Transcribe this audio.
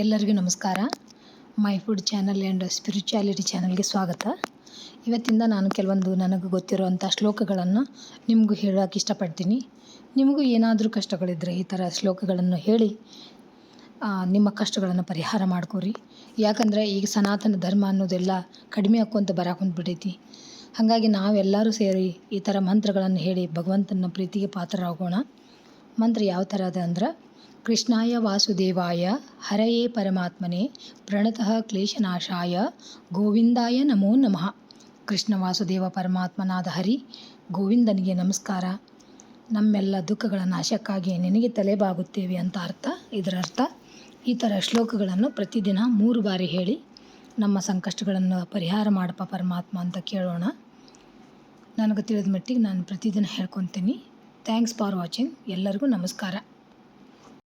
ಎಲ್ಲರಿಗೂ ನಮಸ್ಕಾರ. My food channel and spirituality ಚಾನಲ್ಗೆ ಸ್ವಾಗತ. ಇವತ್ತಿಂದ ನಾನು ಕೆಲವೊಂದು ನನಗೆ ಗೊತ್ತಿರುವಂಥ ಶ್ಲೋಕಗಳನ್ನು ನಿಮಗೂ ಹೇಳೋಕೆ ಇಷ್ಟಪಡ್ತೀನಿ. ನಿಮಗೂ ಏನಾದರೂ ಕಷ್ಟಗಳಿದ್ದರೆ ಈ ಥರ ಶ್ಲೋಕಗಳನ್ನು ಹೇಳಿ ನಿಮ್ಮ ಕಷ್ಟಗಳನ್ನು ಪರಿಹಾರ ಮಾಡ್ಕೋರಿ. ಯಾಕಂದರೆ ಈಗ ಸನಾತನ ಧರ್ಮ ಅನ್ನೋದೆಲ್ಲ ಕಡಿಮೆ ಆಕ್ಕೊಂತ ಬರಾಕೊಂಡ್ಬಿಟ್ಟೈತಿ ಹಾಗಾಗಿ ನಾವೆಲ್ಲರೂ ಸೇರಿ ಈ ಥರ ಮಂತ್ರಗಳನ್ನು ಹೇಳಿ ಭಗವಂತನ ಪ್ರೀತಿಗೆ ಪಾತ್ರರಾಗೋಣ. ಮಂತ್ರ ಯಾವ ಥರ ಅದ ಅಂದ್ರೆ ಕೃಷ್ಣಾಯ ವಾಸುದೇವಾಯ, ಹರಯೇ ಪರಮಾತ್ಮನೆ, ಪ್ರಣತಃ ಕ್ಲೇಶನಾಶಾಯ, ಗೋವಿಂದಾಯ ನಮೋ ನಮಃ. ಕೃಷ್ಣ ವಾಸುದೇವ ಪರಮಾತ್ಮನಾದ ಹರಿ, ಗೋವಿಂದನಿಗೆ ನಮಸ್ಕಾರ. ನಮ್ಮೆಲ್ಲ ದುಃಖಗಳ ನಾಶಕ್ಕಾಗಿ ನಿನಗೆ ತಲೆಬಾಗುತ್ತೇವೆ ಅಂತ ಅರ್ಥ. ಇದರ ಅರ್ಥ ಈ ಥರ ಶ್ಲೋಕಗಳನ್ನು ಪ್ರತಿದಿನ ಮೂರು ಬಾರಿ ಹೇಳಿ, ನಮ್ಮ ಸಂಕಷ್ಟಗಳನ್ನು ಪರಿಹಾರ ಮಾಡಪ್ಪ ಪರಮಾತ್ಮ ಅಂತ ಕೇಳೋಣ. ನನಗೆ ತಿಳಿದ ಮಟ್ಟಿಗೆ ನಾನು ಪ್ರತಿದಿನ ಹೇಳ್ಕೊತೀನಿ. ಥ್ಯಾಂಕ್ಸ್ ಫಾರ್ ವಾಚಿಂಗ್ ಎಲ್ಲರಿಗೂ ನಮಸ್ಕಾರ.